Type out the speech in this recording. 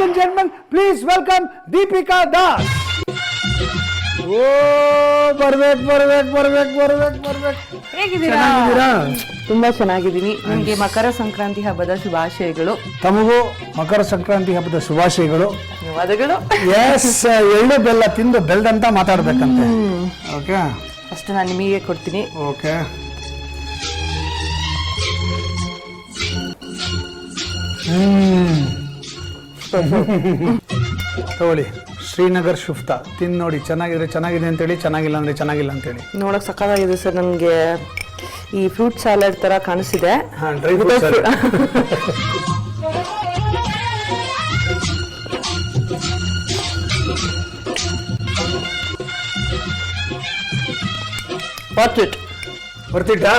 Ladies and gentleman please welcome Deepika Das ಓ ಬರ್ಬೇಕು ಬರ್ಬೇಕು ಬರ್ಬೇಕು ಬರ್ಬೇಕು ಬರ್ಬೇಕು. ಹೇಗಿದ್ದೀರಾ? ಚೆನ್ನಾಗಿದ್ದೀರಾ? ತುಂಬಾ ಚೆನ್ನಾಗಿದ್ದೀನಿ. ನಿಮಗೆ ಮಕರ ಸಂಕ್ರಾಂತಿ ಹಬ್ಬದ ಶುಭಾಶಯಗಳು. ತಮಗೂ ಮಕರ ಸಂಕ್ರಾಂತಿ ಹಬ್ಬದ ಶುಭಾಶಯಗಳು. ಧನ್ಯವಾದಗಳು. ಎಸ್ ಎಳ್ಳು ಬೆಲ್ಲ ತಿಂದು ಬೆಲ್ದಂತ ಮಾತಾಡ್ಬೇಕಂತೆ. ಓಕೆ ಅಷ್ಟು ನಾನು ನಿಮಗೆ ಕೊಡ್ತೀನಿ. ಓಕೆ ಹ್ಮ್. ತಗೊಳ್ಳಿ. ಶ್ರೀನಗರ್ ಶುಫ್ತಾ ತಿನ್ ನೋಡಿ ಚೆನ್ನಾಗಿದ್ರೆ ಚೆನ್ನಾಗಿದೆ ಅಂತೇಳಿ ಚೆನ್ನಾಗಿಲ್ಲ ಅಂದ್ರೆ ಚೆನ್ನಾಗಿಲ್ಲ ಅಂತೇಳಿ. ನೋಡಕ್ ಸಕ್ಕತ್ತಾಗಿದೆ ಸರ್ ನನಗೆ ಈ ಫ್ರೂಟ್ ಸ್ಯಾಲಡ್ ತರ ಕಾಣಿಸಿದೆ ಹಾ ಡ್ರೈ ಫ್ರೂಟ್ಸ್ ವಾಟ್ ಇಟ್ ಬರ್ತಿಟ್ಟಾ